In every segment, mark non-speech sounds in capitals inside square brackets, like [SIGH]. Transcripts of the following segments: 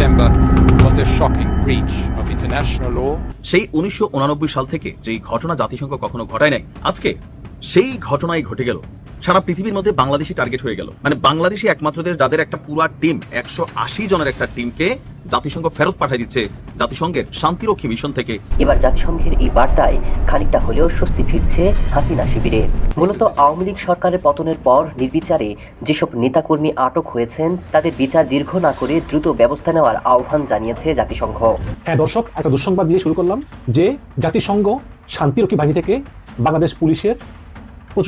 September was a shocking breach of international law সেই উনিশশো সাল থেকে যেই ঘটনা জাতিসংঘ কখনো ঘটায় নাই আজকে সেই ঘটনাই ঘটে গেল সারা পৃথিবীর মধ্যে বাংলাদেশি টার্গেট হয়ে গেল। মানে বাংলাদেশি একমাত্র দেশ যাদের একটা পুরা টিম একশো আশি জনের একটা টিমকে জাতিসংঘ ফেরত পাঠিয়ে দিচ্ছে জাতিসংঘের শান্তিরক্ষী মিশন থেকে। এবার জাতিসংঘের এই বার্তায় খানিকটা হলেও স্বস্তি ফিরছে হাসিনা শিবিরে। মূলত আওয়ামী লীগ সরকারের পতনের পর নির্বিচারে যেসব নেতাকর্মী আটক হয়েছেন তাদের বিচার দীর্ঘ না করে দ্রুত ব্যবস্থা নেওয়ার আহ্বান জানিয়েছে জাতিসংঘ। হ্যাঁ দর্শক একটা দুঃসংবাদ দিয়ে শুরু করলাম যে জাতিসংঘ শান্তিরক্ষী বাহিনী থেকে বাংলাদেশ পুলিশের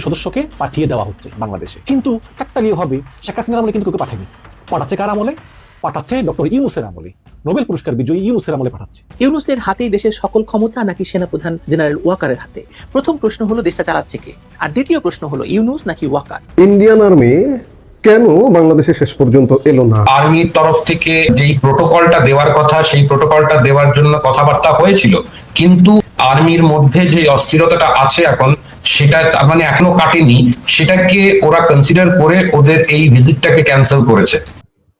সদস্যকে পাঠিয়ে দেওয়া হচ্ছে বাংলাদেশে। কিন্তু কাকতালীয় হবে শেখ হাসিনার আমলে কিন্তু কাউকে পাঠায়নি। পাঠাচ্ছে কার আমলে? পাঠাচ্ছে ডক্টর ইউনুসের আমলে। নোবেল পুরস্কার বিজয়ী ইউনুসের আমলে পাঠাচ্ছে। ইউনুসের হাতেই দেশের সকল ক্ষমতা নাকি সেনাপ্রধান জেনারেল ওয়াকারের হাতে? প্রথম প্রশ্ন হলো দেশটা চালাচ্ছে কে? আর দ্বিতীয় প্রশ্ন হলো ইউনুস নাকি ওয়াকার? ইন্ডিয়ান আর্মি কেন বাংলাদেশে শেষ পর্যন্ত এলো না? আর্মির তরফ থেকে যেই প্রোটোকলটা দেওয়ার কথা সেই প্রোটোকলটা দেওয়ার জন্য কথাবার্তা হয়েছিল। কিন্তু আর্মির মধ্যে যে অস্থিরতাটা আছে এখন সেটা তার মানে এখনও কাটেনি, সেটাকে ওরা কনসিডার করে ওদের এই ভিজিটটাকে ক্যান্সেল করেছে।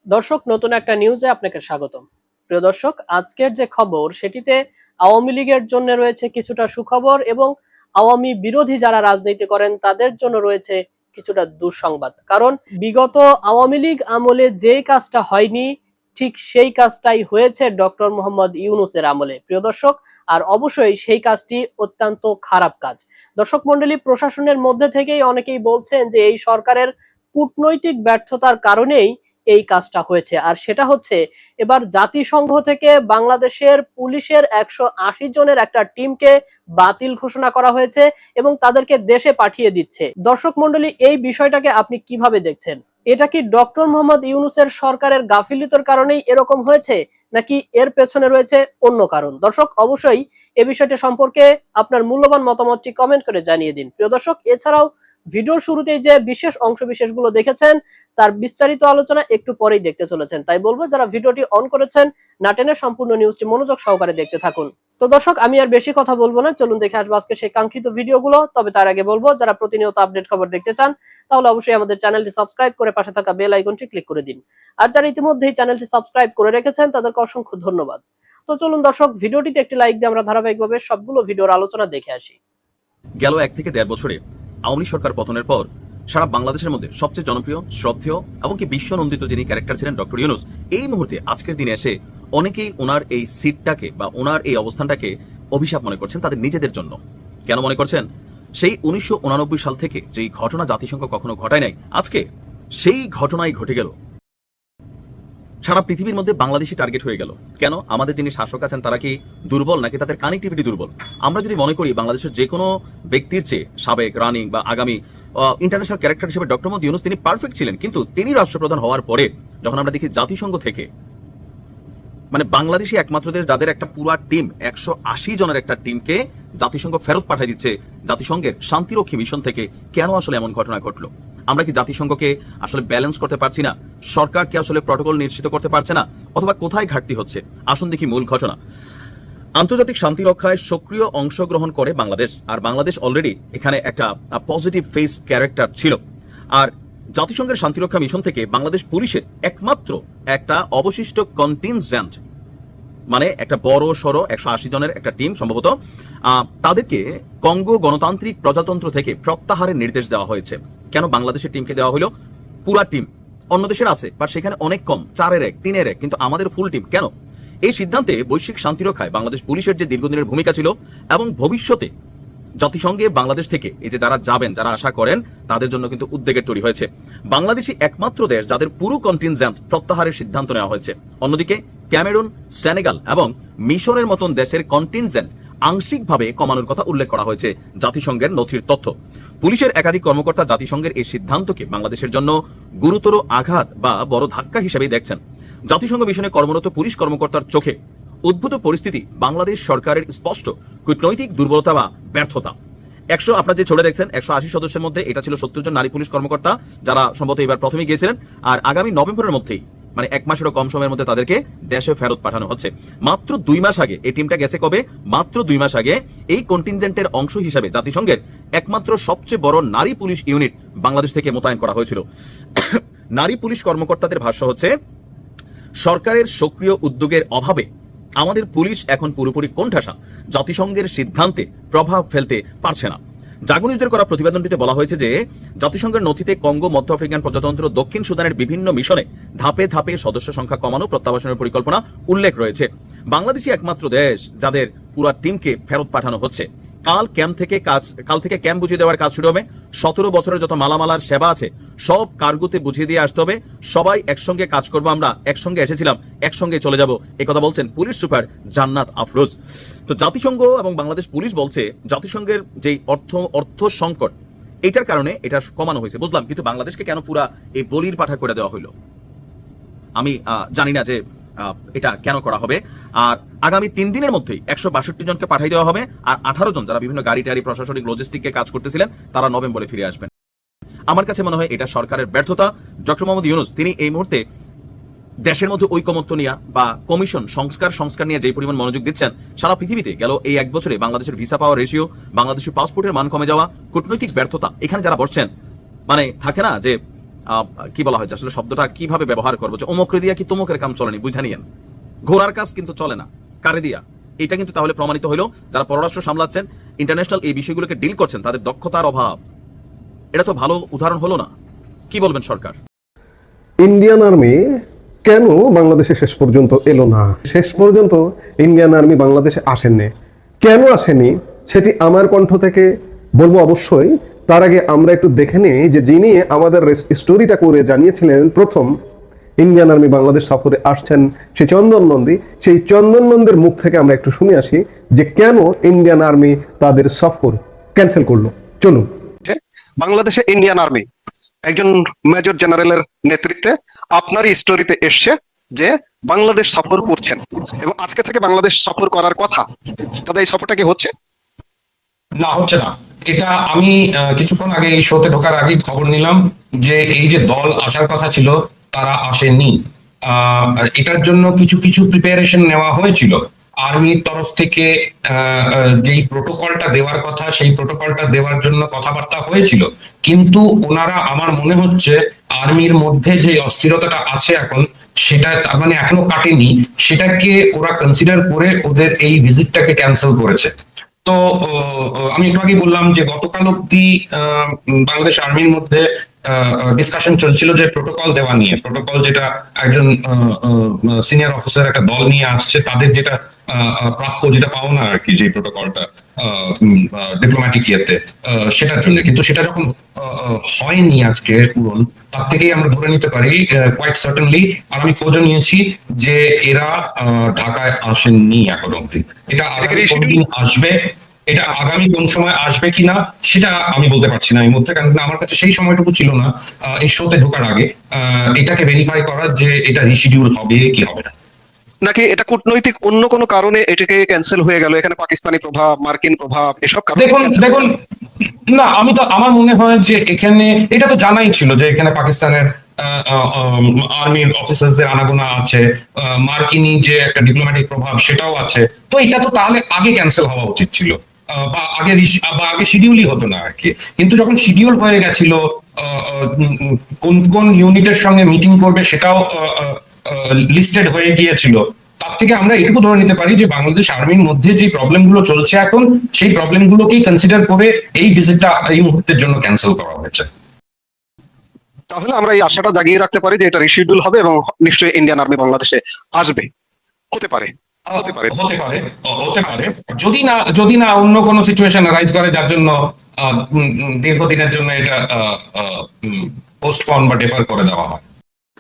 দর্শক, নতুন একটা নিউজে আপনাকে স্বাগতম। প্রিয় দর্শক, আজকের যে খবর, সেটিতে আওয়ামী লীগের জন্য রয়েছে কিছুটা সুখবর এবং আওয়ামী বিরোধী যারা রাজনীতি করেন, তাদের জন্য রয়েছে কিছুটা দুঃসংবাদ। কারণ বিগত আওয়ামী লীগ আমলে যে কাজটা হয়নি ঠিক সেই কাজটাই হয়েছে ডক্টর মোহাম্মদ ইউনুসের আমলে। প্রিয় দর্শক, আর অবশ্যই সেই কাজটি অত্যন্ত খারাপ কাজ। দর্শক মন্ডলী প্রশাসনের মধ্যে থেকেই অনেকেই বলছেন যে এই সরকারের কূটনৈতিক ব্যর্থতার কারণেই এই কাজটা হয়েছে। আর সেটা হচ্ছে, এবার জাতিসংঘ থেকে বাংলাদেশের পুলিশের একশো আশি জনের একটা টিমকে বাতিল ঘোষণা করা হয়েছে এবং তাদেরকে দেশে পাঠিয়ে দিচ্ছে। দর্শক মন্ডলী এই বিষয়টাকে আপনি কীভাবে দেখছেন? এটা কি ডক্টর মোহাম্মদ ইউনুসের সরকারের গাফিলতির কারণেই এরকম হয়েছে, নাকি এর পেছনে রয়েছে অন্য কারণ? দর্শক, অবশ্যই এ বিষয়টি সম্পর্কে আপনার মূল্যবান মতামতটি কমেন্ট করে জানিয়ে দিন। প্রিয় দর্শক, এছাড়াও ভিডিওর শুরুতেই যে বিশেষ অংশ বিশেষগুলো দেখেছেন, তার বিস্তারিত আলোচনা একটু পরেই দেখতে চলেছেন। তাই বলব, যারা ভিডিওটি অন করেছেন নাটেনের সম্পূর্ণ নিউজটি মনোযোগ সহকারে দেখতে থাকুন। তো দর্শক, আমি আর বেশি কথা বলব না, চলুন দেখে আসব আজকে সেই কাঙ্ক্ষিত ভিডিওগুলো। তবে তার আগে বলব, যারা প্রতিনিয়ত আপডেট খবর দেখতে চান, তাহলে অবশ্যই আমাদের চ্যানেলটি সাবস্ক্রাইব করে পাশে থাকা বেল আইকনটি ক্লিক করে দিন। আর যারা ইতিমধ্যেই চ্যানেলটি সাবস্ক্রাইব করে রেখেছেন, তাদেরকে অসংখ্য ধন্যবাদ। তো চলুন দর্শক, ভিডিওটিতে একটি লাইক দিয়ে আমরা ধারাবাহিকভাবে সবগুলো ভিডিওর আলোচনা দেখে আসি। গেল এক থেকে দেড় বছরে আওয়ামী সরকার পতনের পর সারা বাংলাদেশের মধ্যে সবচেয়ে জনপ্রিয়, শ্রদ্ধেয় এমনকি বিশ্বনন্দিত যিনি ক্যারেক্টার ছিলেন ডক্টর ইউনুস, এই মুহূর্তে আজকের দিনে এসে অনেকেই ওনার এই সিটটাকে বা ওনার এই অবস্থানটাকে অভিশাপ মনে করছেন তাদের নিজেদের জন্য। কেন মনে করছেন? সেই উনিশশো সাল থেকে যেই ঘটনা জাতিসংঘ কখনো ঘটায় নাই, আজকে সেই ঘটনাই ঘটে গেল। সারা পৃথিবীর মধ্যে বাংলাদেশি টার্গেট হয়ে গেল। কেন? আমাদের যিনি শাসক আছেন, তারা কি দুর্বল নাকি তাদের কানেক্টিভিটি দুর্বল? আমরা যদি মনে করি বাংলাদেশের যে কোনো ব্যক্তির চেয়ে সাবেক রানিং বা আগামী ইন্টারন্যাশনাল ক্যারেক্টার হিসেবে ডক্টর মোদী ইউনুস তিনি পারফেক্ট ছিলেন। কিন্তু তিনি রাষ্ট্রপ্রধান হওয়ার পরে যখন আমরা দেখি জাতিসংঘ থেকে মানে বাংলাদেশি একমাত্র দেশ যাদের একটা পুরা টিম একশো আশি জনের একটা টিমকে জাতিসংঘ ফেরত পাঠিয়ে দিচ্ছে। জাতিসংঘের শান্তিরক্ষী মিশন থেকে কেন আসলে এমন ঘটনা ঘটলো? আমরা কি জাতিসংঘকে আসলে ব্যালেন্স করতে পারছি না? সরকার কি আসলে প্রটোকল নিশ্চিত করতে পারছে না? অথবা কোথায় ঘাটতি হচ্ছে? আসুন দেখি মূল ঘটনা। আন্তর্জাতিক শান্তি রক্ষায় সক্রিয় অংশগ্রহণ করে বাংলাদেশ। আর বাংলাদেশ অলরেডি এখানে একটা পজিটিভ ফেস ক্যারেক্টার ছিল। আর জাতিসংঘের শান্তিরক্ষা মিশন থেকে বাংলাদেশ পুলিশের একমাত্র একটা অবশিষ্ট কন্টিনজেন্ট মানে একটা বড়, সড়ো একশো আশি জনের একটা টিম সম্ভবত তাদেরকে কঙ্গো গণতান্ত্রিক প্রজাতন্ত্র থেকে প্রত্যাহারের নির্দেশ দেওয়া হয়েছে। কেন বাংলাদেশের টিমকে দেওয়া হলো? পুরা টিম অন্য দেশের আছে বাট সেখানে অনেক কম, চারের এক, তিনের এক, কিন্তু আমাদের ফুল টিম কেন? এই সিদ্ধান্তে বৈশ্বিক শান্তি রক্ষায় বাংলাদেশ পুলিশের যে দীর্ঘদিনের ভূমিকা ছিল এবং ভবিষ্যতে জাতিসংঘে বাংলাদেশ থেকে এই যে যারা যাবেন, যারা আশা করেন, তাদের জন্য কিন্তু উদ্বেগের তৈরি হয়েছে। বাংলাদেশই একমাত্র দেশ যাদের পুরো কন্টিনজেন্ট প্রত্যাহারের সিদ্ধান্ত নেওয়া হয়েছে। অন্যদিকে, ক্যামেরুন, সেনেগাল এবং মিশরের মতন দেশের কন্টিনজেন্ট আংশিকভাবে কমানোর কথা উল্লেখ করা হয়েছে জাতিসংঘের নথির তথ্য। পুলিশের একাধিক কর্মকর্তা জাতিসংঘের এই সিদ্ধান্তকে বাংলাদেশের জন্য গুরুতর আঘাত বা বড় ধাক্কা হিসেবেই দেখছেন। জাতিসংঘ মিশনে কর্মরত পুলিশ কর্মকর্তার চোখে উদ্ভূত পরিস্থিতি বাংলাদেশ সরকারের স্পষ্ট কূটনৈতিক দুর্বলতা বা ব্যর্থতা। একশো, আপনার যে ছড়ে দেখছেন, একশো আশি সদস্যের মধ্যে এটা ছিল সত্তর জন নারী পুলিশ কর্মকর্তা যারা সম্ভবত এবার প্রথমে গিয়েছিলেন। আর আগামী নভেম্বরের মধ্যেই মানে এক মাসেরও কম সময়ের মধ্যে তাদেরকে দেশে ফেরত পাঠানো হচ্ছে। মাত্র দুই মাস আগে, এই টিমটা গেছে কবে? মাত্র দুই মাস আগে এই কন্টিনজেন্টের অংশ হিসাবে জাতিসংঘের একমাত্র সবচেয়ে বড় নারী পুলিশ ইউনিট বাংলাদেশ থেকে মোতায়েন করা হয়েছিল। [COUGHS] নারী পুলিশ কর্মকর্তাদের ভাষ্য হচ্ছে, সরকারের সক্রিয় উদ্যোগের অভাবে আমাদের পুলিশ এখন পুরোপুরি কোণঠাসা। জাতিসংঘের সিদ্ধান্তে প্রভাব ফেলতে পারছে না। জাগনিজদের করা প্রতিবেদনটিতে বলা হয়েছে যে, জাতিসংঘের নথিতে কঙ্গো, মধ্য আফ্রিকান প্রজাতন্ত্র, দক্ষিণ সুদানের বিভিন্ন মিশনে ধাপে ধাপে সদস্য সংখ্যা কমানো প্রত্যাবাসনের পরিকল্পনা উল্লেখ রয়েছে। বাংলাদেশই একমাত্র দেশ যাদের পুরা টিমকে ফেরত পাঠানো হচ্ছে। কাল ক্যাম্প থেকে কাজ কাল থেকে ক্যাম্প বুঝিয়ে দেওয়ার কাজ শুরু হবে। সতেরো বছরের যত মালামালার সেবা আছে, সব কার্গোতে বুঝিয়ে দিয়ে আসতে হবে। সবাই একসঙ্গে কাজ করব আমরা। একসঙ্গে এসেছিলাম, একসঙ্গে চলে যাব। এ কথা বলছেন পুলিশ সুপার জান্নাত আফরোজ। তো জাতিসংঘ এবং বাংলাদেশ পুলিশ বলছে, জাতিসংঘের যেই অর্থ অর্থ সংকট, এটার কারণে এটা কমানো হয়েছে। বুঝলাম, কিন্তু বাংলাদেশকে কেন পুরা এই বলির পাঠা করে দেওয়া হইল? আমি জানি না যে এটা কেন করা হবে? আর আগামী তিন দিনের মধ্যেই একশো বাষট্টি জনকে পাঠাই দেওয়া হবে, আর আঠারো জন যারা বিভিন্ন গাড়ি টাড়ি প্রশাসনিক লজিস্টিকে কাজ করতেছিলেন, তারা নভেম্বরে ফিরে আসবেন। আমার কাছে মনে হয় এটা সরকারের ব্যর্থতা। ডক্টর মোহাম্মদ ইউনুস, তিনি এই মুহূর্তে দেশের মধ্যে ঐকমত্য নিয়ে বা কমিশন, সংস্কার সংস্কার নিয়ে যে পরিমাণ মনোযোগ দিচ্ছেন, সারা পৃথিবীতে গেল এই এক বছরে বাংলাদেশের ভিসা পাওয়ার রেশিও বাংলাদেশের পাসপোর্টের মান কমে যাওয়া, কূটনৈতিক ব্যর্থতা, এখানে যারা বসছেন মানে থাকে না যে কি বলা হয় আসলে শব্দটা কীভাবে ব্যবহার করব? যে অমুকরে দিয়া কি তমুকের কাম চলেনি বুঝা নিয়েন। ঘোড়ার কাজ কিন্তু চলে না। কারে দিয়া? এটা কিন্তু তাহলে প্রমাণিত হলো যারা পররাষ্ট্র সামলাচ্ছেন ইন্টারন্যাশনাল এই বিষয়গুলোকে ডিল করছেন, তাদের দক্ষতার অভাব। এটা তো ভালো উদাহরণ হলো না। কি বলবেন সরকার? ইন্ডিয়ান আর্মি কেন বাংলাদেশে শেষ পর্যন্ত এলো না? শেষ পর্যন্ত ইন্ডিয়ান আর্মি বাংলাদেশে আসেননি। কেন আসেনি? সেটি আমার কণ্ঠ থেকে বলব অবশ্যই তার আগে আমরা একটু দেখে নিই যে যিনি আমাদের স্টোরিটা করে জানিয়েছিলেন, প্রথম ইন্ডিয়ান আর্মি বাংলাদেশ সফরে আসছেন সেই চন্দন নন্দী। সেই চন্দন নন্দের মুখ থেকে আমরা একটু শুনে আসি যে কেন ইন্ডিয়ান আর্মি তাদের সফর ক্যান্সেল করল। চলুন। বাংলাদেশে ইন্ডিয়ান আর্মি, একজন মেজর জেনারেলের নেতৃত্বে আপনারই স্টোরিতে এসছে যে বাংলাদেশ সফর করছেন। এবং আজকে থেকে বাংলাদেশ সফর করার কথা দাদা এই সফরটা কি হচ্ছে? না, হচ্ছে না। এটা আমি কিছুক্ষণ আগে এই শোতে ঢোকার আগে খবর নিলাম যে এই যে দল আসার কথা ছিল, তারা আসেনি এটার জন্য কিছু কিছু প্রিপারেশন নেওয়া হয়েছিল। আর্মির তরফ থেকে যেই প্রোটোকলটা দেওয়ার কথা, সেই প্রোটোকলটা দেওয়ার জন্য কথাবার্তা হয়েছিল। কিন্তু ওনারা, আমার মনে হচ্ছে, আর্মির মধ্যে যে অস্থিরতাটা আছে এখন, সেটা তার মানে এখনও কাটেনি। সেটাকে ওরা কনসিডার করে ওদের এই ভিজিটটাকে ক্যান্সেল করেছে। তো আমি একটু আগে বললাম যে গতকাল অব্দি বাংলাদেশ আর্মির মধ্যে ডিসকাশন চলছিল যে প্রোটোকল দেওয়া নিয়ে। প্রোটোকল যেটা একজন সিনিয়র অফিসার একটা দল নিয়ে আসছে তাদের যেটা প্রাপ্য যেটা পাওনা আর কি যে প্রোটোকলটা ডিপ্লোম্যাটিক ইয়েতে সেটার জন্য। কিন্তু সেটা যখন হয়নি আজকে পূরণ তার থেকেই আমরা ধরে নিতে পারি কোয়াইট সার্টেনলি আর আমি খোঁজও নিয়েছি যে এরা ঢাকায় আসেননি এখন অব্দি এটা আগামী আসবে এটা আগামী কোন সময় আসবে কিনা সেটা আমি বলতে পারছি না এই মধ্যে কারণ আমার কাছে সেই সময়টুকু ছিল না এই শোতে ঢোকার আগে। এটাকে ভেরিফাই করার যে এটা রিশিডিউল হবে কি হবে না। নাকি এটা কূটনৈতিক অন্য কোনো কারণে এটাকে ক্যান্সেল হয়ে গেল? এখানে পাকিস্তানি প্রভাব মার্কিন প্রভাব এসব কারণে দেখুন দেখুন না আমি তো আমার মনে হয় যে এখানে এটা তো জানাই ছিল যে এখানে পাকিস্তানের আর্মির অফিসারদের আনাগোনা আছে মার্কিনী যে একটা ডিপ্লোম্যাটিক প্রভাব সেটাও আছে। তো এটা তো তাহলে আগে ক্যান্সেল হওয়া উচিত ছিল। বা আগে বা আগে শিডিউলই হতো না আর কি। কিন্তু যখন শিডিউল হয়ে গেছিল কোন কোন ইউনিটের সঙ্গে মিটিং করবে সেটাও লিস্টেড হয়ে গিয়েছিল। তার থেকে আমরা এটুকু ধরে নিতে পারি যে বাংলাদেশ আর্মির মধ্যে যে প্রবলেমগুলো চলছে এখন, সেই প্রবলেম গুলোকেই কনসিডার করে এই ভিজিটটা এই মুহূর্তের জন্য ক্যান্সেল করা হয়েছে। তাহলে আমরা এই আশাটা জাগিয়ে রাখতে পারি যে এটা রিশিডিউল হবে এবং নিশ্চয়ই ইন্ডিয়ান আর্মি বাংলাদেশে আসবে। হতে পারে। হতে পারে। হতে পারে হতে পারে। যদি না যদি না অন্য কোনো সিচুয়েশন রাইজ করে যার জন্য দীর্ঘদিনের জন্য এটা পোস্টপন বা ডেফার করে দেওয়া হয়।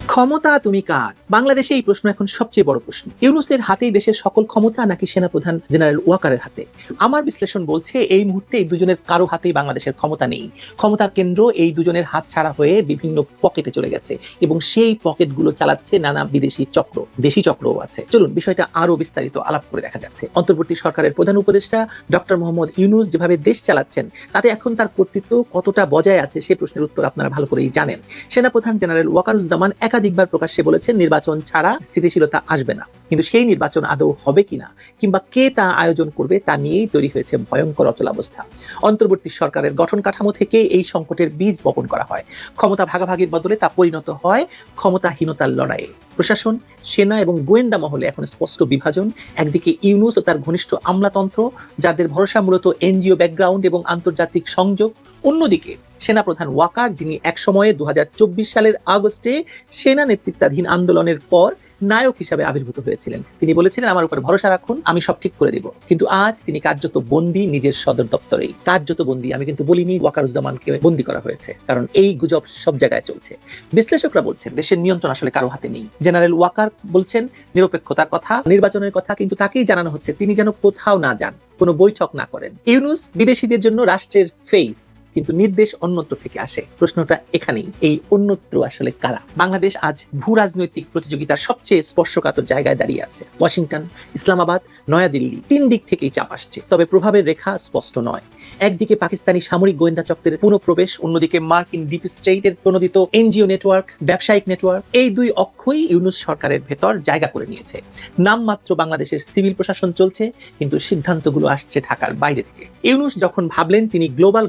ক্ষমতা তুমি কার? বাংলাদেশে এই প্রশ্ন এখন সবচেয়ে বড় প্রশ্ন। ইউনুসের হাতেই দেশের সকল ক্ষমতা নাকি সেনাপ্রধান জেনারেল ওয়াকারের হাতে? আমার বিশ্লেষণ বলছে, এই মুহূর্তে এই দুজনের কারও হাতেই বাংলাদেশের ক্ষমতা নেই। ক্ষমতার কেন্দ্র এই দুজনের হাত ছাড়া হয়ে বিভিন্ন পকেটে চলে গেছে এবং সেই পকেটগুলো চালাচ্ছে নানা বিদেশি চক্র, দেশি চক্রও আছে। চলুন, বিষয়টা আরও বিস্তারিত আলাপ করে দেখা যাচ্ছে। অন্তর্বর্তী সরকারের প্রধান উপদেষ্টা ডক্টর মোহাম্মদ ইউনুস যেভাবে দেশ চালাচ্ছেন, তাতে এখন তার কর্তৃত্ব কতটা বজায় আছে সে প্রশ্নের উত্তর আপনারা ভালো করেই জানেন। সেনাপ্রধান জেনারেল ওয়াকারুজ্জামান একাধিকবার প্রকাশ্যে বলেছেন, নির্বাচন ছাড়া স্থিতিশীলতা আসবে না। কিন্তু সেই নির্বাচন আদৌ হবে কিনা, কিংবা কে তা আয়োজন করবে, তা নিয়েই তৈরি হয়েছে ভয়ঙ্কর অচলাবস্থা অন্তর্বর্তী সরকারের গঠন কাঠামো থেকে এই সংকটের বীজ বপন করা হয়। ক্ষমতা ভাগাভাগির বদলে তা পরিণত হয় ক্ষমতাহীনতার লড়াইয়ে। প্রশাসন, সেনা এবং গোয়েন্দা মহলে এখন স্পষ্ট বিভাজন। একদিকে ইউনুস ও তার ঘনিষ্ঠ আমলাতন্ত্র, যাদের ভরসা মূলত এনজিও ব্যাকগ্রাউন্ড এবং আন্তর্জাতিক সংযোগ। অন্যদিকে সেনাপ্রধান ওয়াকার, যিনি একসময়ে দু হাজার চব্বিশ সালের আগস্টে সেনা নেতৃত্বাধীন আন্দোলনের পর নায়ক হিসাবে আবির্ভূত হয়েছিলেন। তিনি বলেছিলেন, আমার উপর ভরসা রাখুন, আমি সব ঠিক করে দেব। কিন্তু আজ তিনি কার্যত বন্দী নিজের সদর দপ্তরেই। কার্যত বন্দী, আমি কিন্তু বলিনি, ওয়াকারুজ্জামানকে বন্দী করা হয়েছে, কারণ এই গুজব সব জায়গায় চলছে। বিশ্লেষকরা বলছেন, দেশের নিয়ন্ত্রণ আসলে কারও হাতে নেই। জেনারেল ওয়াকার বলছেন, নিরপেক্ষতার কথা, নির্বাচনের কথা, কিন্তু তাকেই জানানো হচ্ছে, তিনি যেন কোথাও না যান, কোনো বৈঠক না করেন। ইউনুস বিদেশিদের জন্য রাষ্ট্রের ফেস কিন্তু নির্দেশ অন্যত্র থেকে আসে। প্রশ্নটা এখানেই, এই অন্যত্র আসলে কারা? বাংলাদেশ আজ ভূ রাজনৈতিক প্রতিযোগিতার সবচেয়ে স্পর্শকাতর জায়গায় দাঁড়িয়ে আছে। ওয়াশিংটন, ইসলামাবাদ, নয়াদিল্লি তিন দিক থেকেই চাপ আসছে। তবে প্রভাবের রেখা স্পষ্ট নয়। একদিকে পাকিস্তানি সামরিক গোয়েন্দা চক্রের পুনঃপ্রবেশ, অন্যদিকে মার্কিন ডিপ স্টেটের প্রণোদিত এনজিও নেটওয়ার্ক, ব্যবসায়িক নেটওয়ার্ক, এই দুই অক্ষই ইউনুস সরকারের ভেতর জায়গা করে নিয়েছে। নামমাত্র বাংলাদেশের সিভিল প্রশাসন চলছে, কিন্তু সিদ্ধান্তগুলো আসছে ঢাকার বাইরে থেকে। ইউনুস যখন ভাবলেন, তিনি গ্লোবাল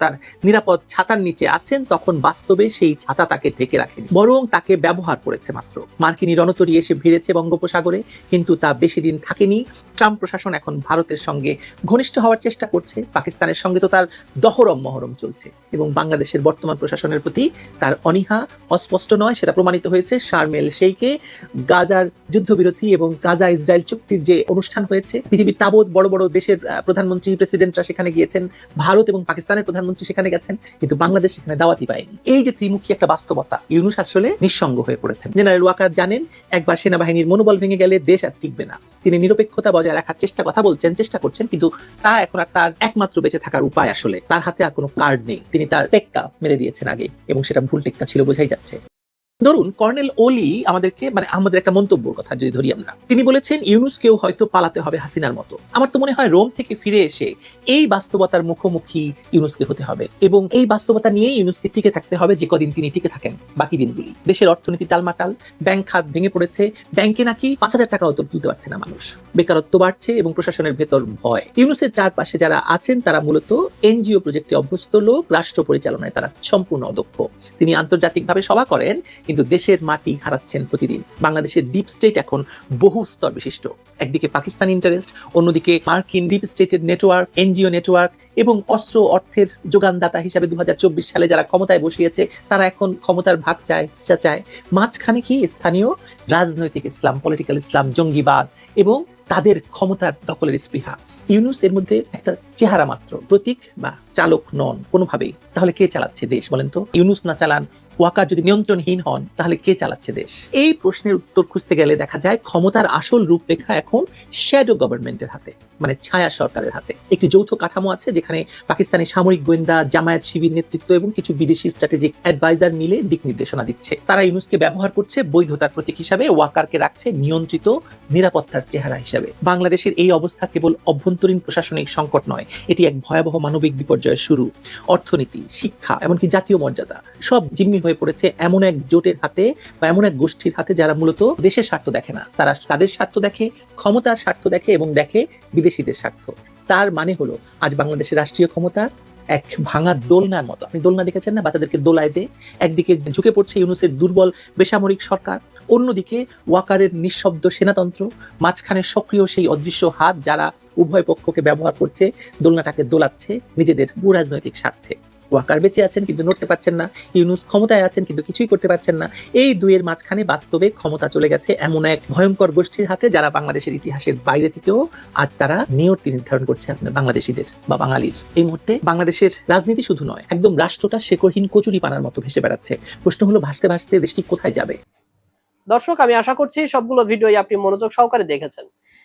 গ্রহণযোগ্যতার নিরাপদ ছাতার নিচে আছেন, তখন বাস্তবে সেই ছাতা তাকে ঢেকে রাখেনি। বরং তাকে ব্যবহার করেছে মাত্র। মার্কিনী রণতরী এসে ভিড়েছে বঙ্গোপসাগরে, কিন্তু তা বেশি দিন থাকেনি। ট্রাম্প প্রশাসন এখন ভারতের সঙ্গে ঘনিষ্ঠ হওয়ার চেষ্টা করছে। পাকিস্তানের সঙ্গে তো তার দহরম মহরম চলছে এবং বাংলাদেশের বর্তমান প্রশাসনের প্রতি তার অনীহা অস্পষ্ট নয়, সেটা প্রমাণিত হয়েছে শারমেল সেইকে গাজার যুদ্ধবিরতি এবং গাজা ইসরায়েল চুক্তির যে অনুষ্ঠান হয়েছে, পৃথিবীর তাবৎ বড় বড় দেশের প্রধানমন্ত্রী, প্রেসিডেন্টরা সেখানে গিয়েছেন। ভারত এবং পাকিস্তানের প্রধানমন্ত্রী সেখানে গেছেন, কিন্তু বাংলাদেশ সেখানে দাওয়াতি পায়নি। এই যে ত্রিমুখী একটা বাস্তবতা, ইউনুস আসলে নিঃসঙ্গ হয়ে পড়েছেন। জেনারেল ওয়াকার জানেন, একবার সেনাবাহিনীর মনোবল ভেঙে গেলে দেশ আর টিকবে না। তিনি নিরপেক্ষতা বজায় রাখার চেষ্টা কথা বলছেন, চেষ্টা করছেন, কিন্তু তা এখন আর তার একমাত্র বেঁচে থাকার উপায় আসলে। তার হাতে আর কোনো কার্ড নেই। তিনি তার টেক্কা মেরে দিয়েছেন আগে, এবং সেটা ভুল টেক্কা ছিল বোঝাই যাচ্ছে। ধরুন, কর্নেল ওলি আমাদেরকে মানে আমাদের একটা মন্তব্যর কথা যদি ধরি আমরা। তিনি বলেছেন, ইউনুসকেও হয়তো পালাতে হবে হাসিনার মতো। আমার তো মনে হয় রোম থেকে ফিরে এসে এই বাস্তবতার মুখোমুখি ইউনুসকে হতে হবে এবং এই বাস্তবতা নিয়েই ইউনুসকে টিকে থাকতে হবে যে কদিন তিনি টিকে থাকেন বাকি দিনগুলি। দেশের অর্থনীতি টালমাটাল, ব্যাংক খাত ভেঙে পড়েছে, ব্যাংকে নাকি পাঁচ হাজার টাকাও তো তুলতে পারছে না মানুষ। বেকারত্ব বাড়ছে এবং প্রশাসনের ভেতর ভয়। ইউনুসের চারপাশে যারা আছেন, তারা মূলত এনজিও প্রজেক্টে অভ্যস্ত লোক, রাষ্ট্র পরিচালনায় তারা সম্পূর্ণ অদক্ষ। তিনি আন্তর্জাতিকভাবে সভা করেন কিন্তু দেশের মাটি হারাচ্ছেন প্রতিদিন। বাংলাদেশের ডিপ স্টেট এখন বহু স্তর বিশিষ্ট। একদিকে পাকিস্তান ইন্টারেস্ট অন্যদিকে মার্কিন ডিপ স্টেটের নেটওয়ার্ক এনজিও নেটওয়ার্ক এবং অস্ত্র অর্থের যোগানদাতা হিসাবে দু হাজার চব্বিশ সালে যারা ক্ষমতায় বসিয়েছে, তারা এখন ক্ষমতার ভাগ চায় ইচ্ছা চায় মাঝখানে কি স্থানীয় রাজনৈতিক ইসলাম পলিটিক্যাল ইসলাম, জঙ্গিবাদ এবং তাদের ক্ষমতার দখলের স্পৃহা। ইউনুস এর মধ্যে একটা চেহারা মাত্র, প্রতীক বা চালক নন, কোনোভাবেই। তাহলে কে চালাচ্ছে দেশ বলেন তো? ইউনুস না চালান ওয়াকার যদি নিয়ন্ত্রণহীন হন, তাহলে কে চালাচ্ছে দেশ? এই প্রশ্নের উত্তর খুঁজতে গেলে দেখা যায় ক্ষমতার আসল রূপরেখা এখন শ্যাডো গভর্নমেন্টের হাতে মানে ছায়া সরকারের হাতে। একটি যৌথ কাঠামো আছে যেখানে পাকিস্তানি সামরিক গোয়েন্দা, জামায়াত শিবির নেতৃত্ব এবং কিছু বিদেশি স্ট্র্যাটেজিক অ্যাডভাইজার মিলে দিক নির্দেশনা দিচ্ছে। তারা ইউনুসকে ব্যবহার করছে বৈধতার প্রতীক হিসাবে, ওয়াকারকে রাখছে নিয়ন্ত্রিত নিরাপত্তার চেহারা হিসাবে। বাংলাদেশের এই অবস্থা কেবল অভ্যন্তরীণ প্রশাসনিক সংকট নয়, এটি এক ভয়াবহ মানবিক বিপর্যয়ের শুরু। অর্থনীতি, শিক্ষা, এমনকি জাতীয় মর্যাদা সব জিম্মি হয়ে পড়েছে এমন এক জোটের হাতে বা এমন এক গোষ্ঠীর হাতে যারা মূলত দেশের স্বার্থ দেখে না। তারা তাদের স্বার্থ দেখে, ক্ষমতার স্বার্থ দেখে এবং দেখে বিদেশিদের স্বার্থ। তার মানে হলো, আজ বাংলাদেশের রাষ্ট্রীয় ক্ষমতা এক ভাঙা দোলনার মতো। আপনি দোলনা দেখেছেন না? বাচ্চাদেরকে দোলায় যে একদিকে ঝুঁকে পড়ছে ইউনুসের দুর্বল বেসামরিক সরকার, অন্যদিকে ওয়াকারের নিঃশব্দ সেনাতন্ত্র, মাঝখানে সক্রিয় সেই অদৃশ্য হাত যারা উভয় পক্ষকে ব্যবহার করছে দোলনাটাকে দোলাচ্ছে নিজেদের ভূ রাজনৈতিক স্বার্থে। ওয়াকার বেঁচে আছেন কিন্তু নড়তে পারছেন না, ইউনুস ক্ষমতায় আছেন কিন্তু কিছুই করতে পারছেন না। এই দুইয়ের মাঝখানে বাস্তবে ক্ষমতা চলে গেছে এমন এক ভয়ঙ্কর গোষ্ঠীর হাতে যারা বাংলাদেশের ইতিহাসের বাইরে থেকেও আজ তারা নিয়তি নির্ধারণ করছে আপনার বাংলাদেশিদের বা বাঙালির। এই মুহূর্তে বাংলাদেশের রাজনীতি শুধু নয়, একদম রাষ্ট্রটা শেকড়হীন কচুরি পানার মতো ভেসে বেড়াচ্ছে। প্রশ্ন হলো ভাসতে ভাসতে দেশটি কোথায় যাবে? দর্শক, আমি আশা করছি সবগুলো ভিডিওই আপনি মনোযোগ সহকারে দেখেছেন।